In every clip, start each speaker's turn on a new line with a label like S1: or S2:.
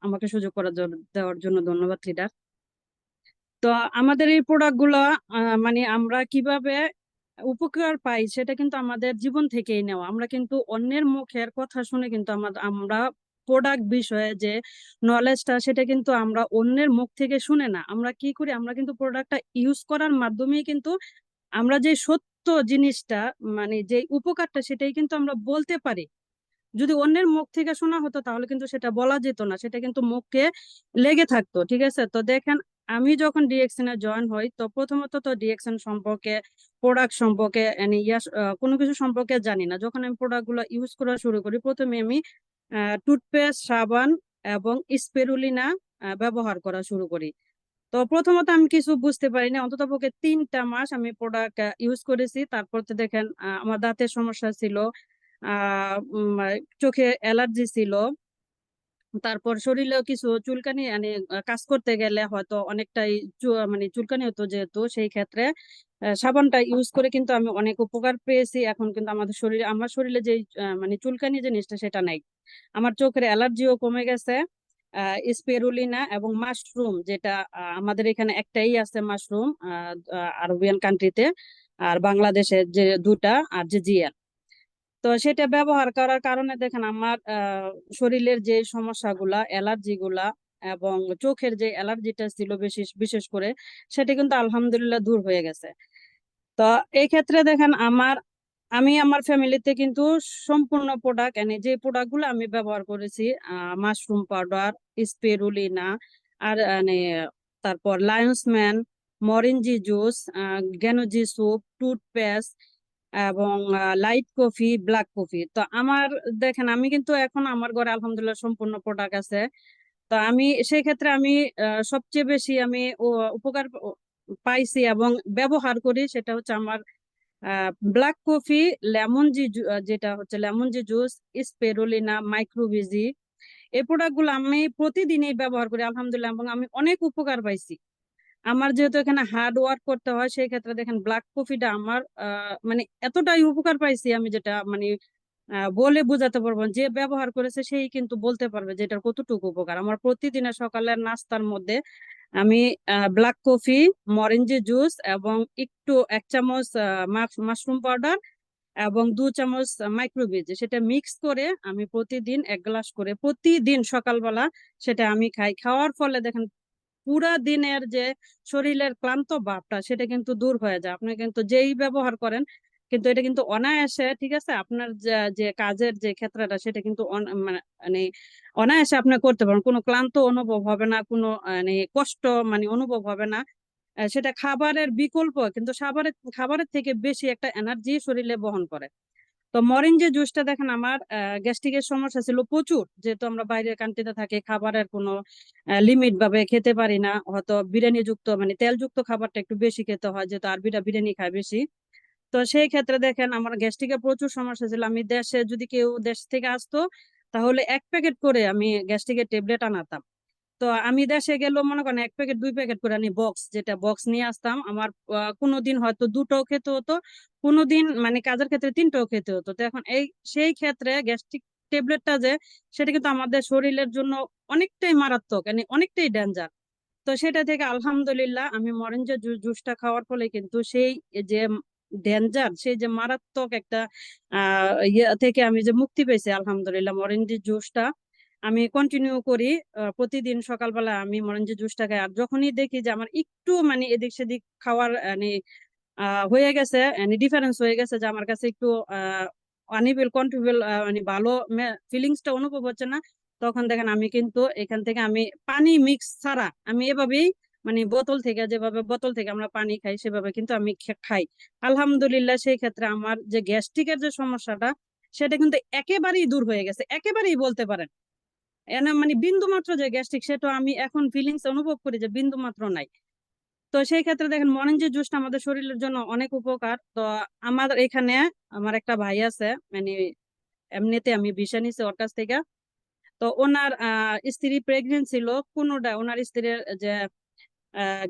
S1: আমাকে সুযোগ করার দেওয়ার জন্য ধন্যবাদ, লিডার। তো আমাদের এই প্রোডাক্টগুলা মানে আমরা কীভাবে উপকার পাই সেটা কিন্তু আমাদের জীবন থেকেই নেওয়া। আমরা কিন্তু অন্যের মুখের কথা শুনে কিন্তু আমরা প্রোডাক্ট বিষয়ে যে নলেজটা সেটা কিন্তু আমরা অন্যের মুখ থেকে শুনে না। আমরা কি করি? আমরা কিন্তু প্রোডাক্টটা ইউজ করার মাধ্যমেই কিন্তু আমরা যে সত্য জিনিসটা মানে যে উপকারটা, সেটাই কিন্তু আমরা বলতে পারি। যদি অন্যের মুখ থেকে শোনা হতো, তাহলে কিন্তু সেটা বলা যেত না। সেটা কিন্তু মুখে লেগে থাকতো, ঠিক আছে? তো দেখেন, আমি যখন ডিএক্সএন এ জয়েন হই, তো প্রথমত তো ডিএক্সএন সম্পর্কে প্রোডাক্ট সম্পর্কে কোনো কিছু সম্পর্কে জানি না। যখন আমি প্রোডাক্টগুলো ইউজ করা শুরু করি, প্রথমে আমি টুথপেস্ট সাবান এবং স্পেরুলিনা ব্যবহার করা শুরু করি। তো প্রথমত আমি কিছু বুঝতে পারিনি অন্তত পক্ষে তিনটা মাস আমি প্রোডাক্ট ইউজ করেছি। তারপর তো দেখেন আমার দাঁতের সমস্যা ছিল চোখে অ্যালার্জি ছিল। তারপর শরীরেও কিছু চুলকানি মানে কাজ করতে গেলে হয়তো অনেকটাই মানে চুলকানি হতো যেহেতু, সেই ক্ষেত্রে সাবানটা ইউজ করে কিন্তু আমি অনেক উপকার পেয়েছি। এখন কিন্তু আমাদের শরীরে, আমার শরীরে যে মানে চুলকানি জিনিসটা সেটা নাই। আমার চোখের অ্যালার্জিও কমে গেছে। স্পেরুলিনা এবং মাশরুম যেটা আমাদের এখানে একটাই আছে মাশরুম আরবিয়ান কান্ট্রিতে আর বাংলাদেশে যে দুটা, আর যে জিএল তো সেটা ব্যবহার করার কারণে দেখেন আমার শরীরের যে সমস্যাগুলা অ্যালার্জি গুলা এবং চোখের যে অ্যালার্জিটা ছিল বিশেষ বিশেষ করে, সেটা কিন্তু আলহামদুলিল্লাহ দূর হয়ে গেছে। তো এই ক্ষেত্রে দেখেন আমার, আমি আমার ফ্যামিলিতে কিন্তু সম্পূর্ণ প্রোডাক্ট এনে যে প্রোডাক্টগুলো আমি ব্যবহার করেছি মাশরুম পাউডার, স্পেরুলিনা, আর মানে তারপর লায়ন্স ম্যান, মরিঞ্জি জুস গ্যানোজি স্যুপ, টুথপেস্ট এবং লাইট কফি ব্ল্যাক কফি তো আমার, দেখেন, আমি কিন্তু এখন আমার ঘরে আলহামদুলিল্লাহ সম্পূর্ণ প্রোডাক্ট আছে। তো আমি, সেই ক্ষেত্রে আমি সবচেয়ে বেশি আমি উপকার পাইছি এবং ব্যবহার করি সেটা হচ্ছে আমার ব্ল্যাক কফি লেমন জি যেটা হচ্ছে লেমন জি জুস স্পেরুলিনা মাইক্রোভিজি এই প্রোডাক্টগুলো আমি প্রতিদিনই ব্যবহার করি, আলহামদুলিল্লাহ, এবং আমি অনেক উপকার পাইছি। আমার যেহেতু এখানে হার্ড ওয়ার্ক করতে হয়, সেই ক্ষেত্রে দেখেন ব্ল্যাক কফিটা আমার মানে এতটাই উপকার পাইছি আমি যেটা মানে বলে বোঝাতে পারব। যে ব্যবহার করেছে সেই কিন্তু বলতে পারবে যে এটার কতটুকু উপকার আমার প্রতিদিনের সকালের নাস্তার মধ্যে আমি ব্ল্যাক কফি মরেঞ্জি জুস এবং একটু এক চামচ মাশরুম পাউডার এবং দু চামচ মাইক্রোবিজ সেটা মিক্স করে আমি প্রতিদিন এক গ্লাস করে প্রতিদিন সকালবেলা সেটা আমি খাই খাওয়ার ফলে দেখেন পুরা দিনের যে শরীরের ক্লান্ত ভাবটা সেটা কিন্তু দূর হয়ে যায়। আপনি কিন্তু যেই ব্যবহার করেন, কিন্তু এটা কিন্তু অনায়াসে, ঠিক আছে? আপনার যে- কাজের যে ক্ষেত্রটা সেটা কিন্তু মানে মানে অনায়াসে আপনি করতে পারেন। কোনো ক্লান্ত অনুভব হবে না, কোনো মানে কষ্ট মানে অনুভব হবে না। সেটা খাবারের বিকল্প, কিন্তু খাবারের খাবারের থেকে বেশি একটা এনার্জি শরীরে বহন করে। তো মরেঞ্জে জুসটা দেখেন আমার গ্যাস্ট্রিকের সমস্যা ছিল প্রচুর। যেহেতু আমরা বাইরের কান্ট্রিতে থাকি, খাবারের কোনো লিমিট ভাবে খেতে পারি না। হয়তো বিরিয়ানি যুক্ত মানে তেলযুক্ত খাবারটা একটু বেশি খেতে হয়, যেহেতু আরবিরা বিরিয়ানি খায় বেশি। তো সেই ক্ষেত্রে দেখেন আমার গ্যাস্ট্রিকের প্রচুর সমস্যা ছিল। আমি দেশে যদি কেউ দেশ থেকে আসতো, তাহলে এক প্যাকেট করে আমি গ্যাস্ট্রিকের ট্যাবলেট আনাতাম। তো আমি দেশে গেলেও মনে করেন এক প্যাকেট, দুই প্যাকেট করে আনি বক্স যেটা বক্স নিয়ে আসতাম, আমার কোনোদিন হয়তো দুটোও খেতে হতো, কোনোদিন মানে কাজের ক্ষেত্রে তিনটাও খেতে হতো। তো এখন এই, সেই ক্ষেত্রে গ্যাস্ট্রিক ট্যাবলেটটা যে, সেটা কিন্তু আমাদের শরীরের জন্য অনেকটাই মারাত্মক মানে অনেকটাই ডেঞ্জার তো সেটা থেকে আলহামদুলিল্লাহ আমি মরেঞ্জা জুসটা খাওয়ার ফলে কিন্তু সেই যে ডেঞ্জার সেই যে মারাত্মক একটা আহ ইয়ে থেকে আমি যে মুক্তি পেয়েছি, আলহামদুলিল্লাহ মরেঞ্জি জুসটা। আমি কন্টিনিউ করি। প্রতিদিন সকালবেলা আমি মরেঞ্জি জুসটা খাই। আর যখনই দেখি যে আমার একটু মানে এদিক সেদিক খাওয়ার মানে হয়ে গেছে মানে ডিফারেন্স হয়ে গেছে যে আমার কাছে একটু আহ আনইবেল কন্ট্রিবিউল মানে ভালো ফিলিংসটা অনুভব হচ্ছে না, তখন দেখেন আমি কিন্তু এখান থেকে আমি পানি মিক্স ছাড়া আমি এভাবেই মানে বোতল থেকে, যেভাবে বোতল থেকে আমরা পানি খাই, সেভাবে কিন্তু আমি খাই। আলহামদুলিল্লাহ সেই ক্ষেত্রে আমার যে গ্যাস্ট্রিকের যে সমস্যাটা, সেটা কিন্তু একেবারেই দূর হয়ে গেছে। একেবারেই বলতে পারেন। মানে বিন্দু মাত্র যে গ্যাস্ট্রিক সেটা আমি এখন ফিলিংস অনুভব করি যে বিন্দু মাত্র নাই। তো সেই ক্ষেত্রে দেখেন মরেঞ্জি জুসটা আমাদের শরীরের জন্য অনেক উপকার। তো আমাদের এখানে আমার একটা ভাই আছে মানে এমনিতে আমি ভিসা নিছি ওর কাছ থেকে। তো ওনার স্ত্রী প্রেগনেন্ট ছিল, কোনোটা ওনার স্ত্রীর যে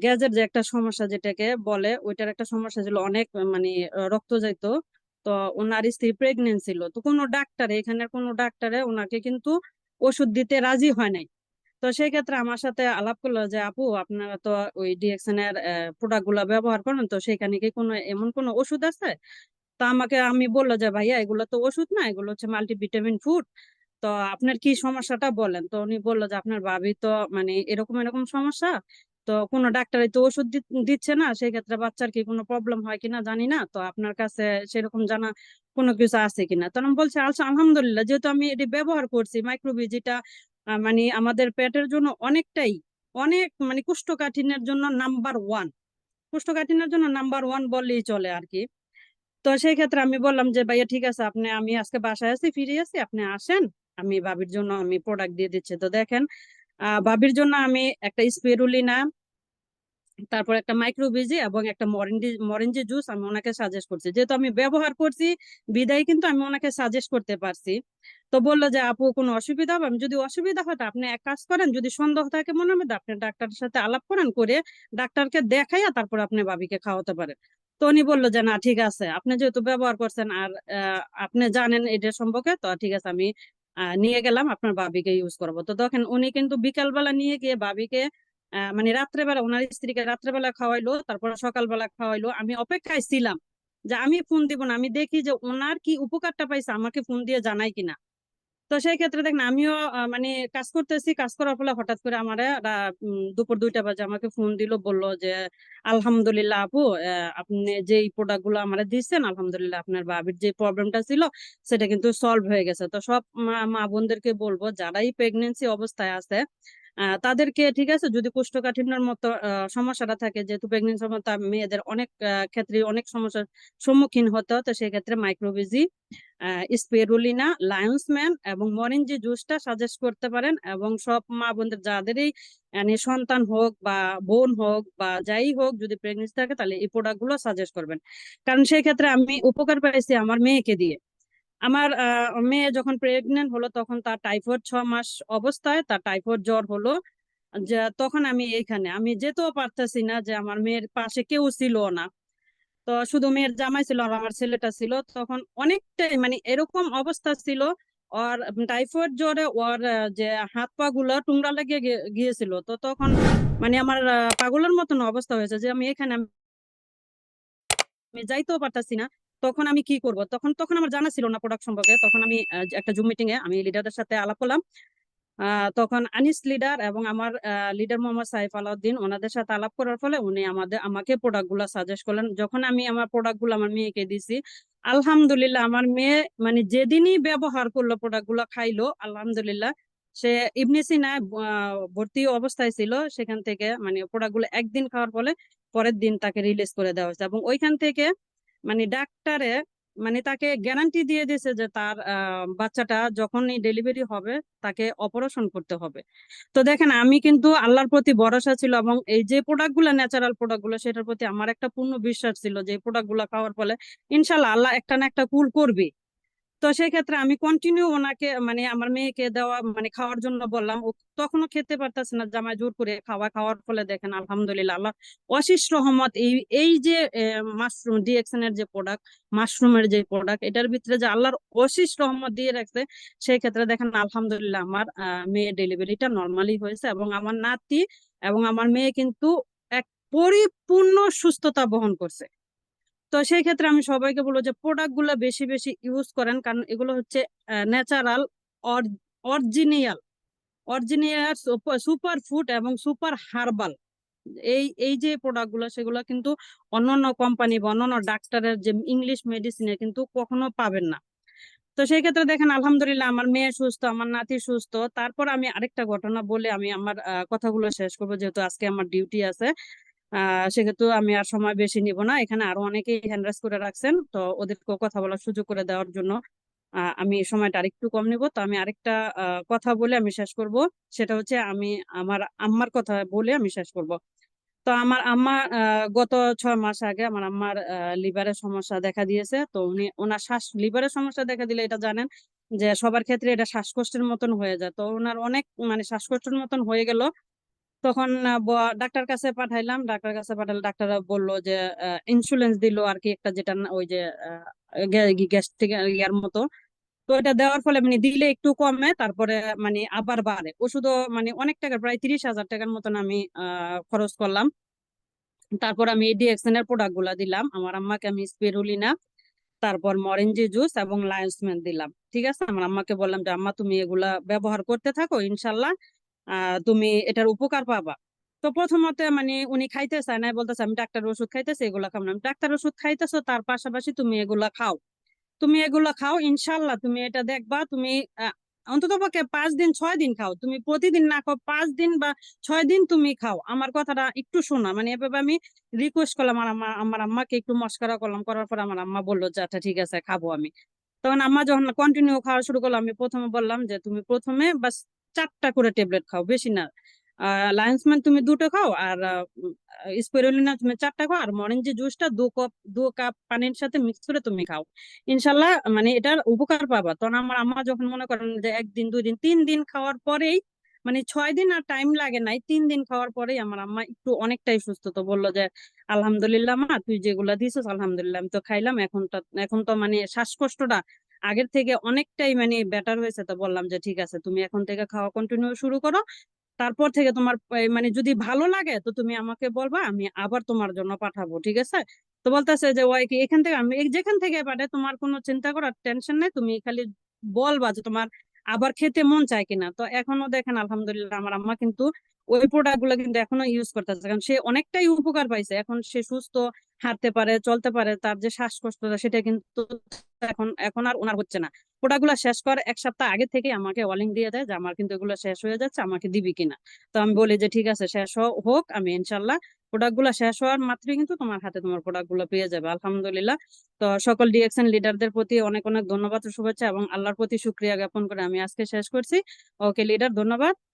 S1: গ্যাসের যে একটা সমস্যা যেটাকে বলে, ওইটার একটা সমস্যা ছিল, অনেক মানে রক্ত যাইতো। তো ওনার স্ত্রী প্রেগনেন্ট ছিল। তো কোনো ডাক্তারে এখানে কোনো ডাক্তারে ওনাকে কিন্তু ওষুধ দিতে রাজি হয় নাই। তো সেই ক্ষেত্রে আমার সাথে আলাপ করল যে, আপু, আপনারা তো ওই ডিএক্সএন এর প্রোডাক্টগুলা ব্যবহার করেন, তো সেখানে কি কোনো, এমন কোনো ওষুধ আছে? তা আমাকে, আমি বলল যে, ভাইয়া, এগুলো তো ওষুধ না, এগুলো হচ্ছে মাল্টিভিটামিন ফুড। তো আপনার কি সমস্যাটা বলেন? তো উনি বলল যে, আপনার ভাবি তো মানে এরকম এরকম সমস্যা তো কোনো ডাক্তারই তো ওষুধ দিচ্ছে না সেই ক্ষেত্রে বাচ্চার কি কোনো প্রবলেম হয় কিনা জানি না, তো আপনার কাছে সেরকম জানা কোনো কিছু আছে কিনা? তো আমি বলছি আলহামদুলিল্লাহ, যেহেতু আমি এটি ব্যবহার করছি মাইক্রোবিজিটা মানে আমাদের পেটের জন্য অনেকটাই, অনেক মানে কুষ্ঠকাঠিন্যের জন্য নাম্বার ওয়ান কুষ্ঠকাঠিন্যের জন্য নাম্বার ওয়ান বললেই চলে আর কি তো সেই ক্ষেত্রে আমি বললাম যে, ভাইয়া, ঠিক আছে, আপনি, আমি আজকে বাসায় আছি, ফিরে আছি, আপনি আসেন, আমি ভাবির জন্য আমি প্রোডাক্ট দিয়ে দিচ্ছি। তো দেখেন বাবির জন্য আমি একটা স্পেরুলিনা তারপর একটা মাইক্রোবিজি এবং একটা মরেঞ্জি মরেঞ্জি জুস আমি ওনাকে সাজেস্ট করছি। যেহেতু আমি ব্যবহার করছি, বিদায় কিন্তু আমি ওনাকে সাজেস্ট করতে পারছি। তো বলল যে, আপু, কোনো অসুবিধা হবে? আমি, যদি অসুবিধা হয় আপনি এক কাজ করেন, যদি সন্দেহ থাকে মনে হবে আপনি ডাক্তারের সাথে আলাপ করেন, করে ডাক্তারকে দেখাইয়া তারপর আপনি বাবিকে খাওয়াতে পারেন। তো উনি বলল যে, না, ঠিক আছে। আপনি যেহেতু ব্যবহার করছেন, আর আপনি জানেন এটা সম্পর্কে, তো ঠিক আছে, আমি নিয়ে গেলাম, আপনার বাবিকে ইউজ করব। তো তখন উনি কিন্তু বিকালবেলা নিয়ে গিয়ে বাবিকে মানে রাত্রেবেলা ওনার স্ত্রীকে রাত্রেবেলা খাওয়াইলো, তারপরে সকালবেলা খাওয়াইলো। আমি অপেক্ষায় ছিলাম যে আমি ফোন দিব না। আমি দেখি যে ওনার কি উপকারটা পাইছে, আমাকে ফোন দিয়ে জানাই কিনা। তো সেই ক্ষেত্রে দেখেন, আমিও মানে কাজ করতেছি, কাজ করার ফলে হঠাৎ করে আমার দুপুর দুইটা বাজে আমাকে ফোন দিল, বলল যে, আলহামদুলিল্লাহ আপু আপনি যে প্রোডাক্টগুলো আমার দিচ্ছেন, আলহামদুলিল্লাহ আপনার বাবির যে প্রবলেমটা ছিল, সেটা কিন্তু সলভ হয়ে গেছে। তো সব মা বোনদেরকে বলব, যারাই প্রেগনেন্সি অবস্থায় আছে তাদেরকে ঠিক আছে, যদি কোষ্ঠকাঠিন্যের মতো সমস্যাটা থাকে, যেহেতু প্রেগনেন্সি মতো মেয়েদের অনেক ক্ষেত্রে অনেক সমস্যার সম্মুখীন হতে হতো, সেক্ষেত্রে মাইক্রোবিজি স্পেরুলিনা লায়ন্সম্যান এবং মরিঞ্জি জুসটা সাজেস্ট করতে পারেন এবং সব মা বোনদের যাদেরই মানে সন্তান হোক বা বোন হোক বা যাই হোক, যদি প্রেগনেন্সি থাকে, তাহলে এই প্রোডাক্টগুলো সাজেস্ট করবেন। কারণ সেই ক্ষেত্রে আমি উপকার পাইছি আমার মেয়েকে দিয়ে। আমার মেয়ে যখন প্রেগনেন্ট হলো তখন তার টাইফয়েড ছ মাস অবস্থায়, তার টাইফয়েড জ্বর হলো। যে, তখন আমি এইখানে, আমি যেতেও পারতেছি না যে আমার মেয়ের পাশে কেউ ছিল না। তো শুধু মেয়ের জামাই ছিল আর আমার ছেলেটা ছিল। তখন অনেকটাই মানে এরকম অবস্থা ছিল ওর টাইফয়েড জ্বরে ওর যে হাত পা গুলো টুংরা লেগে গিয়েছিল। তো তখন মানে আমার পাগলের মতন অবস্থা হয়েছে যে আমি এখানে আমি যাইতেও পারতাছি না। তখন আমি কি করব? তখন তখন আমার জানা ছিল না প্রোডাক্ট সম্পর্কে। তখন আমি একটা জুম মিটিং এ আমি লিডারদের সাথে আলাপ করলাম। তখন আনিস লিডার এবং আমার লিডার মোহাম্মদ সাইফ আলাউদ্দিন ওনাদের সাথে আলাপ করার ফলে উনি আমাদের, আমাকে প্রোডাক্টগুলা সাজেস্ট করলেন। যখন আমি আমার প্রোডাক্টগুলো আমার মেয়েকে দিছি, আলহামদুলিল্লাহ আমার মেয়ে মানে যেদিনই ব্যবহার করল প্রোডাক্টগুলো খাইলো, আলহামদুলিল্লাহ সে ইবনে সিনায় ভর্তি অবস্থায় ছিল। সেখান থেকে মানে প্রোডাক্টগুলো একদিন খাওয়ার ফলে পরের দিন তাকে রিলিজ করে দেওয়া হয়েছে। এবং ওইখান থেকে মানে ডাক্তারে মানে তাকে গ্যারান্টি দিয়ে দিয়েছে যে তার বাচ্চাটা যখনই ডেলিভারি হবে তাকে অপারেশন করতে হবে। তো দেখেন, আমি কিন্তু আল্লাহর প্রতি ভরসা ছিল এবং এই যে প্রোডাক্টগুলো ন্যাচারাল প্রোডাক্টগুলো, সেটার প্রতি আমার একটা পূর্ণ বিশ্বাস ছিল যে এই প্রোডাক্টগুলো খাওয়ার ফলে ইনশাল্লাহ আল্লাহ একটা না একটা কুল করবে তো সেই ক্ষেত্রে আমি কন্টিনিউ ওনাকে মানে আমার মেয়েকে দেওয়া মানে খাওয়ার জন্য বললাম। ও তখনও খেতে পারতেছে না, জামাই জোর করে খাওয়া, খাওয়ার ফলে দেখেন আলহামদুলিল্লাহ আল্লাহ অশিস রহমত, এই এই যে মাশরুম ডিএক্সন এর যে প্রোডাক্ট মাশরুমের যে প্রোডাক্ট এটার ভিতরে যে আল্লাহর অশিস রহমত দিয়ে রাখছে সেই ক্ষেত্রে দেখেন আলহামদুলিল্লাহ আমার মেয়ে ডেলিভারিটা নর্মালি হয়েছে এবং আমার নাতি এবং আমার মেয়ে কিন্তু এক পরিপূর্ণ সুস্থতা বহন করছে। তো সেই ক্ষেত্রে আমি সবাইকে বলব যে প্রোডাক্টগুলো বেশি বেশি ইউজ করেন। কারণ এগুলো হচ্ছে natural original original super food এবং সুপার হার্বাল এই এই যে প্রোডাক্টগুলো, সেগুলো কিন্তু অন্যান্য কোম্পানি বা অন্যান্য ডাক্তারের যে ইংলিশ মেডিসিনে কিন্তু কখনো পাবেন না। তো সেই ক্ষেত্রে দেখেন, আলহামদুলিল্লাহ আমার মেয়ে সুস্থ, আমার নাতি সুস্থ। তারপর আমি আরেকটা ঘটনা বলে আমি আমার কথাগুলো শেষ করব, যেহেতু আজকে আমার ডিউটি আছে। সেক্ষেত্রে আমি আর সময় বেশি নিব না। এখানে আরও অনেকেই হ্যান্ড করে রাখছেন। তো ওদেরকেও কথা বলার সুযোগ করে দেওয়ার জন্য আমি সময়টা আরেকটু কম নিব। তো আমি আরেকটা কথা বলে আমি শেষ করব। সেটা হচ্ছে আমি আমার আম্মার কথা বলে আমি শেষ করব। তো আমার আম্মা গত ছয় মাস আগে আমার আম্মার লিভারের সমস্যা দেখা দিয়েছে। তো উনি, ওনার শ্বাস, লিভারের সমস্যা দেখা দিলে এটা জানেন যে সবার ক্ষেত্রে এটা শ্বাসকষ্টের মতন হয়ে যায়। তো ওনার অনেক মানে শ্বাসকষ্টের মতন হয়ে গেল। তখন ডাক্তার কাছে পাঠাইলাম। ডাক্তার কাছে পাঠালে ডাক্তার বলল যে ইন্স্যুরেন্স দিল আর কি একটা যেটা ওই যে গ্যাস থেকে ইয়ার মতো। তো এটা দেওয়ার ফলে মানে দিলে একটু কমে, তারপরে মানে আবার বাড়ে। ওষুধও মানে অনেক টাকা প্রায় তিরিশ হাজার টাকার মতন আমি খরচ করলাম। তারপর আমি ডিএক্সএন এর প্রোডাক্টগুলা দিলাম। আমার আম্মাকে আমি স্পিরুলিনা তারপর মরেঞ্জি জুস এবং লায়ন্সম্যান দিলাম। ঠিক আছে? আমার আম্মাকে বললাম যে, আম্মা, তুমি এগুলা ব্যবহার করতে থাকো, ইনশাল্লাহ। তুমি এটার উপকার পাবা। তো প্রথমত মানে উনি খাইতে চায় না, বলতেছে, আমি ডাক্তার ওষুধ খাইতেছি, এগুলা খাব না। ডাক্তার ওষুধ খাইতেছো, তার পাশাপাশি তুমি এগুলা খাও। তুমি এগুলা খাও ইনশাল্লাহ তুমি এটা দেখবা, তুমি অন্তত পক্ষে পাঁচ দিন, ছয় দিন খাও। তুমি প্রতিদিন না খাও, পাঁচ দিন বা ছয় দিন তুমি খাও। আমার কথাটা একটু শোনা। মানে এভাবে আমি রিকোয়েস্ট করলাম আমার আমার আম্মাকে একটু মস্করা করলাম। করার পর আমার আম্মা বলল যে আচ্ছা ঠিক আছে, খাব আমি। তখন আম্মা যখন কন্টিনিউ খাওয়া শুরু করল, আমি প্রথমে বললাম যে, তুমি প্রথমে বাস চারটা করে ট্যাবলেট খাও, বেশি না। লায়ন্সম্যান তুমি দুটো খাও, আর স্পিরুলিনা তুমি চারটা খাও, আর মরেঞ্জি জুসটা দু কাপ দু কাপ পানির সাথে মিক্স করে তুমি খাও। ইনশাল্লাহ মানে এটার উপকার পাবা। তখন আমার আম্মা যখন মনে করেন যে একদিন দুই দিন তিন দিন খাওয়ার পরেই মানে ছয় দিন আর টাইম লাগে নাই তিন দিন খাওয়ার পরেই আমার আম্মা একটু অনেকটাই সুস্থ। তো বলল যে, আলহামদুলিল্লাহ মা, তুই যেগুলা দিছিস, আলহামদুলিল্লাহ, আমি তো খাইলাম, এখন তো এখন তো মানে শ্বাসকষ্টটা আগের থেকে অনেকটাই মানে বেটার হয়েছে তো বললাম যে, ঠিক আছে, তুমি এখন থেকে খাওয়া কন্টিনিউ শুরু করো। তারপর থেকে তোমার মানে যদি ভালো লাগে, তো তুমি আমাকে বলবা, আমি আবার তোমার জন্য পাঠাবো, ঠিক আছে? তো বলতেছে যে, ওই কি, এখান থেকে আমি যেখান থেকে পাঠাই তোমার কোনো চিন্তা করার টেনশন নেই, তুমি খালি বলবা যে তোমার আবার খেতে মন চায় কিনা। তো এখনও দেখেন, আলহামদুলিল্লাহ, আমার আম্মা কিন্তু ওই প্রোডাক্টগুলো কিন্তু এখনও ইউজ করতেছে। কারণ সে অনেকটাই উপকার পাইছে। এখন সে সুস্থ, হাঁটতে পারে, চলতে পারে, তার যে শ্বাসকষ্টটা, সেটা কিন্তু এখন এখন আর ওনার হচ্ছে না। প্রোডাক্ট শেষ করার এক সপ্তাহ আগে থেকে আমাকে ওয়ালিং দিয়ে দেয় যে, আমার কিন্তু এগুলো শেষ হয়ে যাচ্ছে, আমাকে দিবি কিনা? তো আমি বলি যে, ঠিক আছে, শেষ হোক, আমি ইনশাল্লাহ প্রোডাক্ট শেষ হওয়ার মাত্রই কিন্তু তোমার হাতে তোমার প্রোডাক্টগুলো পেয়ে যাবে, আলহামদুলিল্লাহ। তো সকল ডিএক্সএন লিডারদের প্রতি অনেক অনেক ধন্যবাদ, শুভেচ্ছা এবং আল্লাহর প্রতি শুক্রিয়া জ্ঞাপন করে আমি আজকে শেষ করছি। ওকে লিডার ধন্যবাদ।